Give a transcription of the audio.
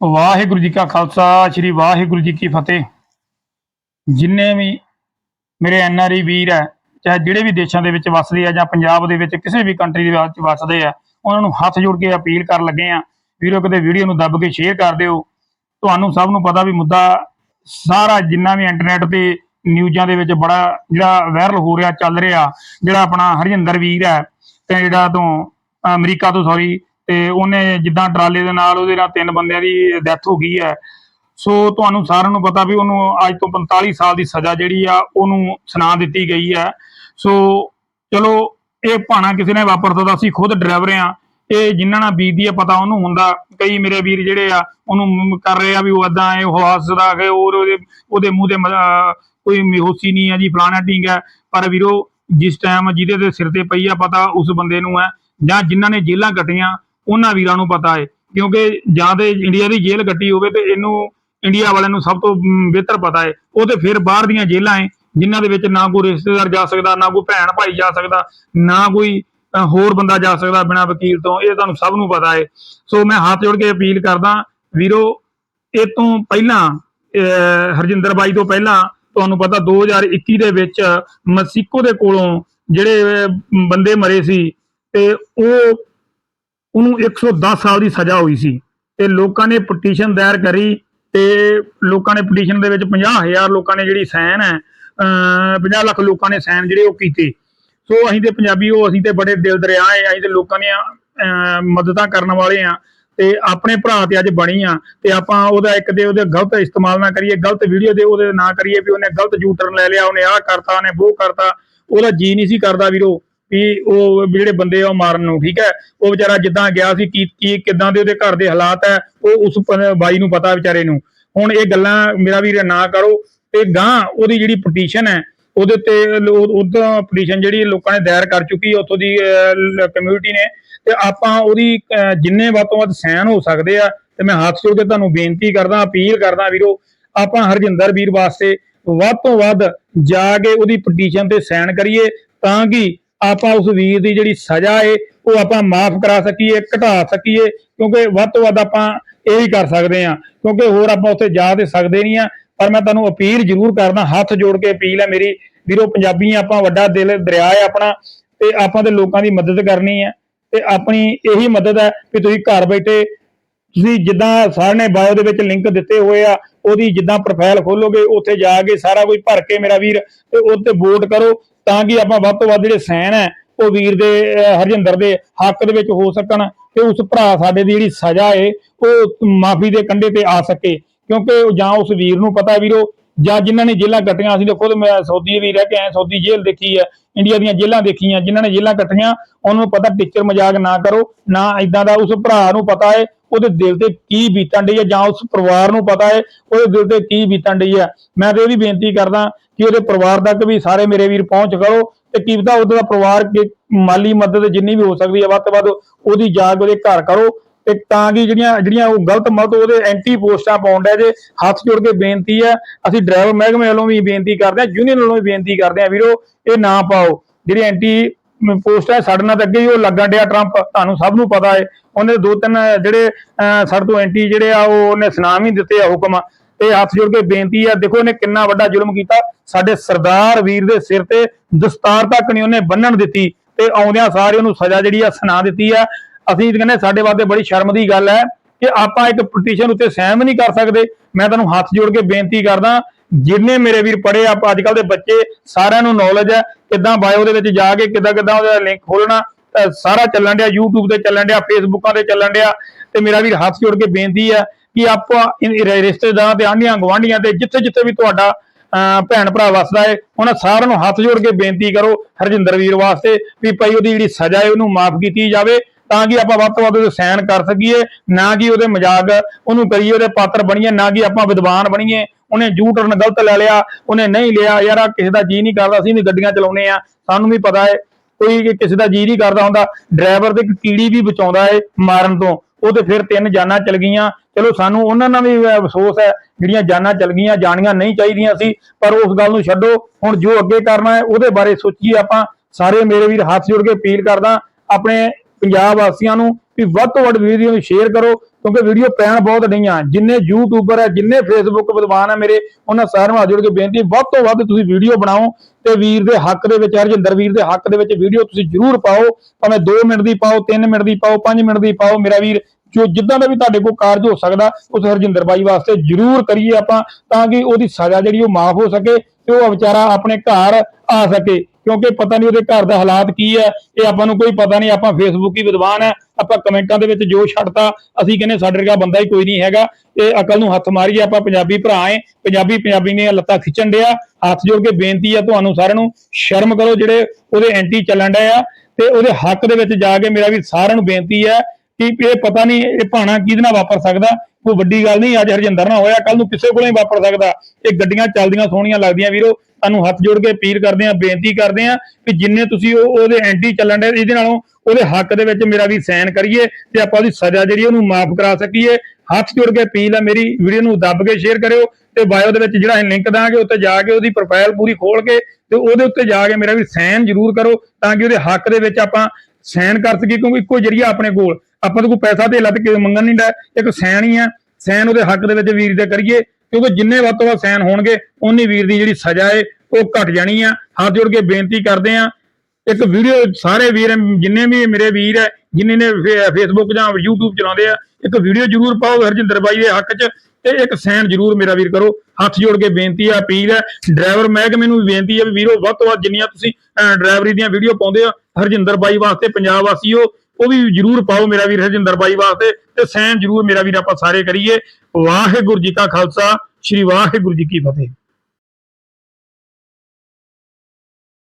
ਵਾਹਿਗੁਰੂ ਜੀ ਕਾ ਖਾਲਸਾ, ਸ੍ਰੀ ਵਾਹਿਗੁਰੂ ਜੀ ਕੀ ਫਤਿਹ। ਜਿੰਨੇ ਵੀ ਮੇਰੇ ਐਨਆਰਈ ਵੀਰ ਹੈ, ਚਾਹੇ ਜਿਹੜੇ ਵੀ ਦੇਸ਼ਾਂ ਦੇ ਵਿੱਚ ਵੱਸਦੇ ਆ ਜਾਂ ਪੰਜਾਬ ਦੇ ਵਿੱਚ ਕਿਸੇ ਵੀ ਕੰਟਰੀ ਦੇ ਵਿੱਚ ਵਸਦੇ ਆ, ਉਹਨਾਂ ਨੂੰ ਹੱਥ ਜੋੜ ਕੇ ਅਪੀਲ ਕਰਨ ਲੱਗੇ ਆ, ਵੀਰੋ ਕਿਤੇ ਵੀਡੀਓ ਨੂੰ ਦੱਬ ਕੇ ਸ਼ੇਅਰ ਕਰ ਦਿਓ। ਤੁਹਾਨੂੰ ਸਭ ਨੂੰ ਪਤਾ ਵੀ ਮੁੱਦਾ ਸਾਰਾ ਜਿੰਨਾ ਵੀ ਇੰਟਰਨੈਟ ਤੇ ਨਿਊਜ਼ਾਂ ਦੇ ਵਿੱਚ ਬੜਾ ਜਿਹੜਾ ਵਾਇਰਲ ਹੋ ਰਿਹਾ, ਚੱਲ ਰਿਹਾ, ਜਿਹੜਾ ਆਪਣਾ ਹਰਜਿੰਦਰ ਵੀਰ ਹੈ, ਤੇ ਜਿਹੜਾ ਤੋਂ ਅਮਰੀਕਾ ਤੋਂ ਸੌਰੀ ਤੇ ਉਹਨੇ ਜਿੱਦਾਂ ਟਰਾਲੇ ਦੇ ਨਾਲ ਉਹਦੇ ਨਾਲ ਤਿੰਨ ਬੰਦਿਆਂ ਦੀ ਡੈਥ ਹੋ ਗਈ ਹੈ। ਸੋ ਤੁਹਾਨੂੰ ਸਾਰਿਆਂ ਨੂੰ ਪਤਾ ਵੀ ਉਹਨੂੰ ਅੱਜ ਤੋਂ 45 ਸਾਲ ਦੀ ਸਜ਼ਾ ਜਿਹੜੀ ਆ, ਉਹਨੂੰ ਸੁਣਾ ਦਿੱਤੀ ਗਈ ਹੈ। ਸੋ ਚਲੋ, ਇਹ ਭਾਣਾ ਕਿਸੇ ਨੇ ਵਾਪਰ ਸਕਦਾ ਅਸੀਂ ਖੁਦ ਡਰਾਈਵਰ ਆ। ਇਹ ਜਿਨ੍ਹਾਂ ਨਾਲ ਬੀਤਦੀ ਆ, ਪਤਾ ਉਹਨੂੰ ਹੁੰਦਾ। ਕਈ ਮੇਰੇ ਵੀਰ ਜਿਹੜੇ ਆ, ਉਹਨੂੰ ਕਰ ਰਹੇ ਆ ਵੀ ਉਹ ਏਦਾਂ ਇਹ ਉਹ ਹੱਸਦਾ ਹੈ ਉਹਦੇ ਉਹਦੇ ਮੂੰਹ ਤੇ ਕੋਈ ਮਿਹੋਸੀ ਨਹੀਂ ਆ ਜੀ, ਫਲਾਣਾ ਢੀਂਗ ਹੈ ਪਰ ਵੀਰੋ, ਜਿਸ ਟਾਈਮ ਜਿਹਦੇ ਦੇ ਸਿਰ ਤੇ ਪਈ ਆ, ਪਤਾ ਉਸ ਬੰਦੇ ਨੂੰ ਹੈ ਜਾਂ ਜਿਨ੍ਹਾਂ ਨੇ ਜੇਲਾਂ ਕੱਟੀਆਂ ਉਹਨਾਂ ਵੀਰਾਂ ਨੂੰ ਪਤਾ ਹੈ ਕਿਉਂਕਿ ਜਾਂ ਤੇ ਇੰਡੀਆ ਦੀ ਜੇਲ੍ਹ ਕੱਟੀ ਹੋਵੇ ਤੇ ਇਹਨੂੰ ਇੰਡੀਆ ਵਾਲਿਆਂ ਨੂੰ ਸਭ ਤੋਂ ਬਿਹਤਰ ਪਤਾ ਹੈ। ਉਹ ਤੇ ਫਿਰ ਬਾਹਰ ਦੀਆਂ ਜੇਲ੍ਹਾਂ ਹੈ ਜਿਨ੍ਹਾਂ ਦੇ ਵਿੱਚ ਨਾ ਕੋਈ ਰਿਸ਼ਤੇਦਾਰ ਜਾ ਸਕਦਾ ਨਾ ਕੋਈ ਭੈਣ ਭਾਈ ਜਾ ਸਕਦਾ ਨਾ ਕੋਈ ਹੋਰ ਬੰਦਾ ਜਾ ਸਕਦਾ ਬਿਨਾਂ ਵਕੀਲ ਤੋਂ। ਇਹ ਤੁਹਾਨੂੰ ਸਭ ਨੂੰ ਪਤਾ ਹੈ। ਸੋ ਮੈਂ ਹੱਥ ਜੋੜ ਕੇ ਅਪੀਲ ਕਰਦਾ ਵੀਰੋ ਇਹ ਤੋਂ ਪਹਿਲਾਂ ਅਹ, ਹਰਜਿੰਦਰ ਬਾਈ ਤੋਂ ਪਹਿਲਾਂ ਤੁਹਾਨੂੰ ਪਤਾ 2021 ਦੇ ਵਿੱਚ ਮਸੀਕੋ ਦੇ ਕੋਲੋਂ ਜਿਹੜੇ ਬੰਦੇ ਮਰੇ ਸੀ ਤੇ ਉਹ ਉਹਨੂੰ 110 ਸਾਲ ਦੀ ਸਜ਼ਾ ਹੋਈ ਸੀ ਤੇ ਲੋਕਾਂ ਨੇ ਪਟੀਸ਼ਨ ਦਾਇਰ ਕਰੀ ਤੇ ਲੋਕਾਂ ਨੇ ਪਟੀਸ਼ਨ ਦੇ ਵਿੱਚ 50000 ਲੋਕਾਂ ਨੇ ਜਿਹੜੀ ਸਾਈਨ ਹੈ, ਅਹ 50 ਲੱਖ ਲੋਕਾਂ ਨੇ ਸਾਈਨ ਜਿਹੜੇ ਉਹ ਕੀਤੇ। ਸੋ ਅਸੀਂ ਤੇ ਪੰਜਾਬੀ ਉਹ ਅਸੀਂ ਤੇ ਬੜੇ ਦਿਲ ਦਰਿਆ ਹੈ, ਅਸੀਂ ਤੇ ਲੋਕਾਂ ਦੀਆਂ, ਅਹ ਮਦਦਾਂ ਕਰਨ ਵਾਲੇ ਆ ਤੇ ਆਪਣੇ ਭਰਾ ਤੇ ਅੱਜ ਬਣੀ ਆ ਤੇ ਆਪਾਂ ਉਹਦਾ ਇੱਕ ਦੇ ਉਹਦੇ ਗਲਤ ਇਸਤੇਮਾਲ ਨਾ ਕਰੀਏ, ਗਲਤ ਵੀਡੀਓ ਦੇ ਉਹਦੇ ਨਾ ਕਰੀਏ ਵੀ ਉਹਨੇ ਗਲਤ ਯੂਟਰਨ ਲੈ ਲਿਆ, ਉਹਨੇ ਆਹ ਕਰਤਾ, ਉਹਨੇ ਉਹ ਕਰਤਾ, ਉਹਦਾ ਜੀ ਨਹੀਂ ਸੀ ਕਰਦਾ ਵੀਰੋ। ਵੀ ਉਹ ਜਿਹੜੇ ਬੰਦੇ ਆ ਉਹ ਮਾਰਨ ਨੂੰ ਠੀਕ ਹੈ? ਉਹ ਵਿਚਾਰਾ ਜਿੱਦਾਂ ਗਿਆ ਸੀ ਕੀ ਕੀ ਕਿਦਾਂ ਦੇ ਉਹਦੇ ਘਰ ਦੇ ਹਾਲਾਤ ਹੈ ਉਹ ਉਸ ਬਾਈ ਨੂੰ ਪਤਾ ਵਿਚਾਰੇ ਨੂੰ। ਹੁਣ ਇਹ ਗੱਲਾਂ ਮੇਰਾ ਵੀਰ ਨਾ ਕਰੋ ਤੇ ਗਾਂ ਉਹਦੀ ਜਿਹੜੀ ਪਟੀਸ਼ਨ ਹੈ ਉਹਦੇ ਤੇ ਉਦੋਂ ਪਟੀਸ਼ਨ ਜਿਹੜੀ ਲੋਕਾਂ ਨੇ ਦਾਇਰ ਕਰ ਚੁੱਕੀ ਹੈ ਉੱਥੋਂ ਦੀ ਕਮਿਊਨਿਟੀ ਨੇ ਤੇ ਆਪਾਂ ਉਹਦੀ ਅਹ, ਜਿੰਨੇ ਵੱਧ ਤੋਂ ਵੱਧ ਸਹਿਣ ਹੋ ਸਕਦੇ ਆ ਤੇ ਮੈਂ ਹੱਥ ਜੋੜ ਕੇ ਤੁਹਾਨੂੰ ਬੇਨਤੀ ਕਰਦਾ ਅਪੀਲ ਕਰਦਾ ਵੀਰੋ ਆਪਾਂ ਹਰਜਿੰਦਰ ਵੀਰ ਵਾਸਤੇ ਵੱਧ ਤੋਂ ਵੱਧ ਜਾ ਕੇ ਉਹਦੀ ਪਟੀਸ਼ਨ ਤੇ ਸਾਈਨ ਕਰੀਏ ਤਾਂ ਕਿ ਆਪਾਂ ਉਸ ਵੀਰ ਦੀ ਜਿਹੜੀ ਸਜ਼ਾ ਏ, ਉਹ ਆਪਾਂ ਮਾਫ ਕਰਾ ਸਕੀਏ, ਘਟਾ ਸਕੀਏ, ਕਿਉਂਕਿ ਵੱਧ ਤੋਂ ਵੱਧ ਆਪਾਂ ਇਹ ਹੀ ਕਰ ਸਕਦੇ ਆ ਕਿਉਂਕਿ ਹੋਰ ਆਪਾਂ ਉੱਥੇ ਜਾ ਤੇ ਸਕਦੇ ਨਹੀਂ ਆ ਪਰ ਮੈਂ ਤੁਹਾਨੂੰ ਅਪੀਲ ਜ਼ਰੂਰ ਕਰਦਾ, ਹੱਥ ਜੋੜ ਕੇ ਅਪੀਲ ਹੈ ਮੇਰੀ। ਵੀਰੋ, ਪੰਜਾਬੀ ਆਪਾਂ ਵੱਡਾ ਦਿਲ, ਦਰਿਆ ਹੈ ਆਪਣਾ, ਤੇ ਆਪਾਂ ਦੇ ਲੋਕਾਂ ਦੀ ਮਦਦ ਕਰਨੀ ਹੈ ਤੇ ਆਪਣੀ ਇਹੀ ਮਦਦ ਹੈ ਕਿ ਤੁਸੀਂ ਘਰ ਬੈਠੇ, ਤੁਸੀਂ ਜਿੱਦਾਂ ਸਾਰਿਆਂ ਨੇ ਬਾਇਓ ਦੇ ਵਿੱਚ ਲਿੰਕ ਦਿੱਤੇ ਹੋਏ ਆ, ਉਹਦੀ ਜਿੱਦਾਂ ਪ੍ਰੋਫਾਈਲ ਖੋਲੋਗੇ, ਉੱਥੇ ਜਾ ਕੇ ਸਾਰਾ ਕੁਝ ਭਰ ਕੇ ਮੇਰਾ ਵੀਰ, ਤੇ ਉੱਤੇ ਵੋਟ ਕਰੋ। ਤਾਂ ਕਿ ਆਪਾਂ ਵੱਧ ਤੋਂ ਵੱਧ ਜਿਹੜੇ ਸੈਨ ਹੈ, ਉਹ ਵੀਰ ਦੇ ਹਰਜਿੰਦਰ ਦੇ ਹੱਕ ਦੇ ਵਿੱਚ ਹੋ ਸਕਣ ਤੇ ਉਸ ਭਰਾ ਸਾਡੇ ਦੀ ਜਿਹੜੀ ਸਜ਼ਾ ਏ, ਉਹ ਮਾਫੀ ਦੇ ਕੰਢੇ ਤੇ ਆ ਸਕੇ। ਕਿਉਂਕਿ ਜਾਂ ਉਸ ਵੀਰ ਨੂੰ ਪਤਾ ਵੀਰੋ, ਜਾਂ ਜਿਨ੍ਹਾਂ ਨੇ ਜੇਲਾਂ ਕੱਟੀਆਂ, ਅਸੀਂ ਤਾਂ ਖੁਦ ਮੈਂ ਸੌਦੀ ਵੀ ਰਹਿ ਕੇ ਆਏ ਸੌਦੀ ਜੇਲ੍ਹ ਦੇਖੀ ਹੈ ਇੰਡੀਆ ਦੀਆਂ ਜੇਲਾਂ ਦੇਖੀਆਂ, ਜਿਨ੍ਹਾਂ ਨੇ ਜੇਲਾਂ ਕੱਟੀਆਂ, ਉਹਨਾਂ ਨੂੰ ਪਤਾ ਟੀਚਰ ਮਜ਼ਾਕ ਨਾ ਕਰੋ, ਨਾ ਇਦਾਂ ਦਾ ਉਸ ਭਰਾ ਨੂੰ ਪਤਾ ਹੈ ਉਹਦੇ ਦਿਲ ਤੇ ਕੀ ਬੀਤਣ ਡਈ ਹੈ ਜਾਂ ਉਸ ਪਰਿਵਾਰ ਨੂੰ ਪਤਾ ਹੈ ਉਹਦੇ ਦਿਲ ਤੇ ਕੀ ਬੀਤਣ ਡਈ ਹੈ ਮੈਂ ਤੇ ਇਹ ਵੀ ਬੇਨਤੀ ਕਰਦਾ ਕਿ ਉਹਦੇ ਪਰਿਵਾਰ ਤੱਕ ਵੀ ਸਾਰੇ ਮੇਰੇ ਵੀਰ ਪਹੁੰਚ ਕਰੋ ਤੇ ਕੀ ਪਤਾ ਉਹਦਾ ਪਰਿਵਾਰ ਕਿ ਮਾਲੀ ਮਦਦ ਜਿੰਨੀ ਵੀ ਹੋ ਸਕਦੀ ਹੈ ਵੱਧ ਤੋਂ ਵੱਧ ਉਹਦੀ ਜਾਗ ਉਹਦੇ ਘਰ ਕਰੋ ਤੇ ਤਾਂ ਕਿ ਜਿਹੜੀਆਂ ਜਿਹੜੀਆਂ ਉਹ ਗਲਤ ਮਤ ਉਹਦੇ ਐਂਟੀ ਪੋਸਟਾਂ ਪਾਉਣ ਜੇ ਹੱਥ ਜੋੜ ਕੇ ਬੇਨਤੀ ਹੈ ਅਸੀਂ ਡਰਾਈਵਰ ਮਹਿਕਮੇ ਵੱਲੋਂ ਵੀ ਬੇਨਤੀ ਕਰਦੇ ਹਾਂ ਯੂਨੀਅਨ ਵੱਲੋਂ ਵੀ ਬੇਨਤੀ ਕਰਦੇ ਹਾਂ ਵੀਰੋ ਇਹ ਨਾ ਪਾਓ। ਜਿਹੜੀ ਐਂਟੀ ਪੋਸਟ ਹੈ ਸਾਡੇ ਨਾਲ ਅੱਗੇ ਹੀ ਉਹ ਲੱਗਣ ਡਿਆ ਟਰੰਪ ਤੁਹਾਨੂੰ ਸਭ ਨੂੰ ਪਤਾ ਹੈ। ਉਹਨੇ ਦੋ ਤਿੰਨ ਜਿਹੜੇ ਅਹ, ਸਾਡੇ ਤੋਂ ਐਂਟੀ ਜਿਹੜੇ ਆ ਉਹ ਉਹਨੇ ਸੁਨਾਮ ਹੀ ਦਿੱਤੇ ਆ ਹੁਕਮ। ਤੇ ਹੱਥ ਜੋੜ ਕੇ ਬੇਨਤੀ ਆ, ਦੇਖੋ ਇਹਨੇ ਕਿੰਨਾ ਵੱਡਾ ਜ਼ੁਲਮ ਕੀਤਾ। ਸਾਡੇ ਸਰਦਾਰ ਵੀਰ ਦੇ ਸਿਰ ਤੇ ਦਸਤਾਰ ਤੱਕ ਨਹੀਂ ਉਹਨੇ ਬੰਨਣ ਦਿੱਤੀ ਤੇ ਆਉਂਦਿਆਂ ਸਾਰੇ ਉਹਨੂੰ ਸਜ਼ਾ ਜਿਹੜੀ ਆ ਸੁਣਾ ਦਿੱਤੀ ਆ। ਅਸੀਂ ਕਹਿੰਦੇ ਸਾਡੇ ਵਾਸਤੇ ਬੜੀ ਸ਼ਰਮ ਦੀ ਗੱਲ ਹੈ ਕਿ ਆਪਾਂ ਇੱਕ ਪਟੀਸ਼ਨ ਉੱਤੇ ਸਹਿਮ ਨਹੀਂ ਕਰ ਸਕਦੇ। ਮੈਂ ਤੁਹਾਨੂੰ ਹੱਥ ਜੋੜ ਕੇ ਬੇਨਤੀ ਕਰਦਾ, ਜਿੰਨੇ ਮੇਰੇ ਵੀਰ ਪੜੇ ਆ ਅੱਜ ਕੱਲ ਦੇ ਬੱਚੇ ਸਾਰਿਆਂ ਨੂੰ ਨੌਲੇਜ ਹੈ, ਕਿਦਾਂ ਬਾਇਓ ਦੇ ਵਿੱਚ ਜਾ ਕੇ ਕਿਦਾਂ ਕਿਦਾਂ ਉਹਦਾ ਲਿੰਕ ਖੋਲਣਾ ਸਾਰਾ ਚੱਲਣ ਡਿਆ, YouTube ਤੇ ਚੱਲਣ ਡਿਆ ਫੇਸਬੁੱਕਾਂ ਤੇ ਚੱਲਣ ਡਿਆ ਤੇ ਮੇਰਾ ਵੀਰ ਹੱਥ ਜੋੜ ਕੇ ਬੇਨਤੀ ਹੈ ਕਿ ਆਪਾਂ ਰਿਸ਼ਤੇਦਾਰਾਂ ਤੇ ਆਂਢੀਆਂ ਗਵਾਂਢੀਆਂ ਤੇ ਜਿੱਥੇ ਜਿੱਥੇ ਵੀ ਤੁਹਾਡਾ ਅਹ ਭੈਣ ਭਰਾ ਵਸਦਾ ਹੈ ਉਹਨਾਂ ਸਾਰਿਆਂ ਨੂੰ ਹੱਥ ਜੋੜ ਕੇ ਬੇਨਤੀ ਕਰੋ ਹਰਜਿੰਦਰ ਵੀਰ ਵਾਸਤੇ ਵੀ ਭਾਈ ਉਹਦੀ ਜਿਹੜੀ ਸਜ਼ਾ ਹੈ ਉਹਨੂੰ ਮਾਫ ਕੀਤੀ ਜਾਵੇ ਤਾਂ ਕਿ ਆਪਾਂ ਵੱਧ ਤੋਂ ਵੱਧ ਉਹਦੇ ਸਹਿਨ ਕਰ ਸਕੀਏ, ਨਾ ਕਿ ਉਹਦੇ ਮਜ਼ਾਕ ਉਹਨੂੰ ਕਰੀਏ, ਉਹਦੇ ਪਾਤਰ ਬਣੀਏ, ਨਾ ਕਿ ਆਪਾਂ ਵਿਦਵਾਨ ਬਣੀਏ। ਉਹਨੇ ਜੂ ਟਰਨ ਗਲਤ ਲੈ ਲਿਆ, ਉਹਨੇ ਨਹੀਂ ਲਿਆ, ਯਾਰ ਆਹ ਕਿਸੇ ਦਾ ਜੀ ਨਹੀਂ ਕਰਦਾ, ਅਸੀਂ ਵੀ ਗੱਡੀਆਂ ਚਲਾਉਨੇ ਆ, ਸਾਨੂੰ ਵੀ ਪਤਾ ਹੈ ਕੋਈ ਕਿਸੇ ਦਾ ਜੀ ਨਹੀਂ ਕਰਦਾ ਹੁੰਦਾ, ਡਰਾਈਵਰ ਤੇ ਇੱਕ ਕੀੜੀ ਵੀ ਬਚਾਉਂਦਾ ਏ ਮਾਰਨ ਤੋਂ। ਉਹ ਤੇ ਫਿਰ ਤਿੰਨ ਜਾਨਾਂ ਚਲ ਗਈਆਂ। ਚਲੋ ਸਾਨੂੰ ਉਹਨਾਂ ਨਾਲ ਵੀ ਅਫਸੋਸ ਹੈ, ਜਿਹੜੀਆਂ ਜਾਨਾਂ ਚਲ ਗਈਆਂ, ਜਾਣੀਆਂ ਨਹੀਂ ਚਾਹੀਦੀਆਂ ਸੀ, ਪਰ ਉਸ ਗੱਲ ਨੂੰ ਛੱਡੋ। ਹੁਣ ਜੋ ਅੱਗੇ ਕਰਨਾ ਹੈ, ਉਹਦੇ ਬਾਰੇ ਸੋਚੀਏ ਆਪਾਂ। ਸਾਰੇ ਮੇਰੇ ਵੀਰ ਹੱਥ ਜੋੜ ਕੇ ਅਪੀਲ ਕਰਦਾ, ਆਪਣੇ ਪੰਜਾਬ ਵਾਸੀਆਂ ਨੂੰ ਵੀ ਵੱਧ ਤੋਂ ਵੱਧ ਵੀਡੀਓ ਨੂੰ ਸ਼ੇਅਰ ਕਰੋ, ਕਿਉਂਕਿ ਵੀਡੀਓ ਪੈਣ ਬਹੁਤ ਨਹੀਂ ਆ ਜਿੰਨੇ ਯੂਟਿਊਬਰ ਹੈ, ਜਿੰਨੇ ਫੇਸਬੁੱਕ ਵਿਦਵਾਨ ਹੈ ਮੇਰੇ, ਉਹਨਾਂ ਸਾਰਿਆਂ ਨੂੰ ਹੱਥ ਜੋੜ ਕੇ ਬੇਨਤੀ, ਵੱਧ ਤੋਂ ਵੱਧ ਤੁਸੀਂ ਵੀਡੀਓ ਬਣਾਓ ਤੇ ਵੀਰ ਦੇ ਹੱਕ ਦੇ ਵਿੱਚ, ਹਰਜਿੰਦਰ ਵੀਰ ਦੇ ਹੱਕ ਦੇ ਵਿੱਚ ਵੀਡੀਓ ਤੁਸੀਂ ਜ਼ਰੂਰ ਪਾਓ। ਭਾਵੇਂ 2 ਮਿੰਟ ਦੀ ਪਾਓ 3 ਮਿੰਟ ਦੀ ਪਾਓ 5 ਮਿੰਟ ਦੀ ਪਾਓ, ਮੇਰਾ ਵੀਰ ਜੋ ਜਿੱਦਾਂ ਦਾ ਵੀ ਤੁਹਾਡੇ ਕੋਲ ਕਾਰਜ ਹੋ ਸਕਦਾ, ਉਸ ਹਰਜਿੰਦਰ ਬਾਈ ਵਾਸਤੇ ਜ਼ਰੂਰ ਕਰੀਏ ਆਪਾਂ, ਤਾਂ ਕਿ ਉਹਦੀ ਸਜ਼ਾ ਜਿਹੜੀ ਉਹ ਮਾਫ ਹੋ ਸਕੇ ਤੇ ਉਹ ਵਿਚਾਰਾ ਆਪਣੇ ਘਰ ਆ ਸਕੇ। ਕਿਉਂਕਿ ਪਤਾ ਨਹੀਂ ਉਹਦੇ ਘਰ ਦਾ ਹਾਲਾਤ ਕੀ ਹੈ, ਇਹ ਆਪਾਂ ਨੂੰ ਕੋਈ ਪਤਾ ਨਹੀਂ, ਆਪਾਂ ਫੇਸਬੁੱਕ ਹੀ ਵਿਦਵਾਨ ਹੈ, ਆਪਾਂ ਕਮੈਂਟਾਂ ਦੇ ਵਿੱਚ ਜੋ ਛੱਡਤਾ, ਅਸੀਂ ਕਹਿੰਦੇ ਸਾਡੇ ਵਰਗਾ ਬੰਦਾ ਹੀ ਕੋਈ ਨਹੀਂ ਹੈਗਾ। ਇਹ ਅਕਲ ਨੂੰ ਹੱਥ ਮਾਰੀਏ ਆਪਾਂ, ਪੰਜਾਬੀ ਭਰਾ ਏ ਪੰਜਾਬੀ ਪੰਜਾਬੀ ਨੇ ਲੱਤਾਂ ਖਿੱਚਣ ਡਿਆ। ਹੱਥ ਜੋੜ ਕੇ ਬੇਨਤੀ ਆ ਤੁਹਾਨੂੰ ਸਾਰਿਆਂ ਨੂੰ, ਸ਼ਰਮ ਕਰੋ ਜਿਹੜੇ ਉਹਦੇ ਐਂਟੀ ਚੱਲਣ ਡਏ ਆ ਤੇ ਉਹਦੇ ਹੱਕ ਦੇ ਵਿੱਚ ਜਾ ਕੇ ਮੇਰਾ ਵੀ ਸਾਰਿਆਂ ਨੂੰ ਬੇਨਤੀ ਹੈ ਕਿ ਇਹ ਪਤਾ ਨਹੀਂ ਇਹ ਭਾਣਾ ਕਿਹਦੇ ਨਾਲ ਵਾਪਰ ਸਕਦਾ, ਕੋਈ ਵੱਡੀ ਗੱਲ ਨਹੀਂ, ਅੱਜ ਹਰਜਿੰਦਰ ਨਾਲ ਹੋਇਆ ਕੱਲ ਨੂੰ ਕਿਸੇ ਕੋਲੇ ਵਾਪਰ ਸਕਦਾ। ਇਹ ਗੱਡੀਆਂ ਚੱਲਦੀਆਂ ਸੋਹਣੀਆਂ ਲੱਗਦੀਆਂ ਵੀਰੋ ਤੁਹਾਨੂੰ ਹੱਥ ਜੋੜ ਕੇ ਅਪੀਲ ਕਰਦੇ ਆ ਬੇਨਤੀ ਕਰਦੇ ਆ ਕਿ ਜਿੰਨੇ ਤੁਸੀਂ ਉਹ ਉਹਦੇ ਐਂਟੀ ਚੱਲਣ ਦੇ, ਇਹਦੇ ਨਾਲੋਂ ਉਹਦੇ ਹੱਕ ਦੇ ਵਿੱਚ ਮੇਰਾ ਵੀ ਸਾਈਨ ਕਰੀਏ ਤੇ ਆਪਾਂ ਉਹਦੀ ਸਜ਼ਾ ਜਿਹੜੀ ਉਹਨੂੰ ਮਾਫ ਕਰਾ ਸਕੀਏ। ਹੱਥ ਜੋੜ ਕੇ ਅਪੀਲ ਆ, ਮੇਰੀ ਵੀਡੀਓ ਨੂੰ ਦੱਬ ਕੇ ਸ਼ੇਅਰ ਕਰਿਓ ਤੇ ਬਾਇਓ ਦੇ ਵਿੱਚ ਜਿਹੜਾ ਲਿੰਕ ਦਾਂਗੇ ਉੱਤੇ ਜਾ ਕੇ ਉਹਦੀ ਪ੍ਰੋਫਾਈਲ ਪੂਰੀ ਖੋਲ ਕੇ ਤੇ ਉਹਦੇ ਉੱਤੇ ਜਾ ਕੇ ਮੇਰਾ ਵੀ ਸਾਈਨ ਜ਼ਰੂਰ ਕਰੋ ਤਾਂ ਕਿ ਉਹਦੇ ਹੱਕ ਦੇ ਵਿੱਚ ਆਪਾਂ ਸਾਈਨ ਕਰ ਸਕੀਏ, ਕਿਉਂਕਿ ਇੱਕੋ ਜਰੀਆ ਆਪਣੇ ਕੋਲ। ਆਪਾਂ ਤਾਂ ਕੋਈ ਪੈਸਾ ਦੇ ਲੱਦ ਕੇ ਮੰਗਣ ਨਹੀਂ ਦਾ ਇੱਕ ਸੈਨ ਹੀ ਆ। ਸੈਨ ਉਹਦੇ ਹੱਕ ਦੇ ਵਿੱਚ ਵੀਰ ਦੇ ਕਰੀਏ, ਕਿਉਂਕਿ ਜਿੰਨੇ ਵੱਧ ਤੋਂ ਵੱਧ ਸੈਨ ਹੋਣਗੇ ਉਨੀ ਵੀਰ ਦੀ ਜਿਹੜੀ ਸਜ਼ਾ ਏ, ਉਹ ਘਟ ਜਾਣੀ ਆ। ਹੱਥ ਜੋੜ ਕੇ ਬੇਨਤੀ ਕਰਦੇ ਆ। ਇੱਕ ਵੀਡੀਓ ਸਾਰੇ ਵੀਰ, ਜਿੰਨੇ ਵੀ ਮੇਰੇ ਵੀਰ ਹੈ ਜਿਨ੍ਹਾਂ ਨੇ ਫੇਸਬੁੱਕ ਜਾਂ YouTube ਚਲਾਉਂਦੇ ਆ, ਇੱਕ ਵੀਡੀਓ ਜ਼ਰੂਰ ਪਾਓ ਹਰਜਿੰਦਰ ਬਾਈ ਦੇ ਹੱਕ 'ਚ। ਤੇ ਇੱਕ ਸਾਈਨ ਜ਼ਰੂਰ ਮੇਰਾ ਵੀਰ ਕਰੋ। ਹੱਥ ਜੋੜ ਕੇ ਬੇਨਤੀ ਆ, ਅਪੀਲ ਹੈ ਡਰਾਈਵਰ ਮਹਿਕਮੇ ਨੂੰ ਵੀ ਬੇਨਤੀ ਹੈ ਵੀ ਵੀਰੋ, ਵੱਧ ਤੋਂ ਵੱਧ ਜਿੰਨੀਆਂ ਤੁਸੀਂ ਡਰਾਈਵਰੀ ਦੀਆਂ ਵੀਡੀਓ ਪਾਉਂਦੇ ਆ, ਹਰਜਿੰਦਰ ਬਾਈ ਵਾਸਤੇ, ਪੰਜਾਬ ਵਾਸੀਓ ਉਹ ਵੀ ਜ਼ਰੂਰ ਪਾਓ ਮੇਰਾ ਵੀਰ ਹਰਜਿੰਦਰ ਬਾਈ ਵਾਸਤੇ। ਤੇ ਸਾਈਨ ਜ਼ਰੂਰ ਮੇਰਾ ਵੀਰ ਆਪਾਂ ਸਾਰੇ ਕਰੀਏ। ਵਾਹਿਗੁਰੂ ਜੀ ਕਾ ਖਾਲਸਾ, ਸ੍ਰੀ ਵਾਹਿਗੁਰੂ ਜੀ ਕੀ ਫਤਿਹ।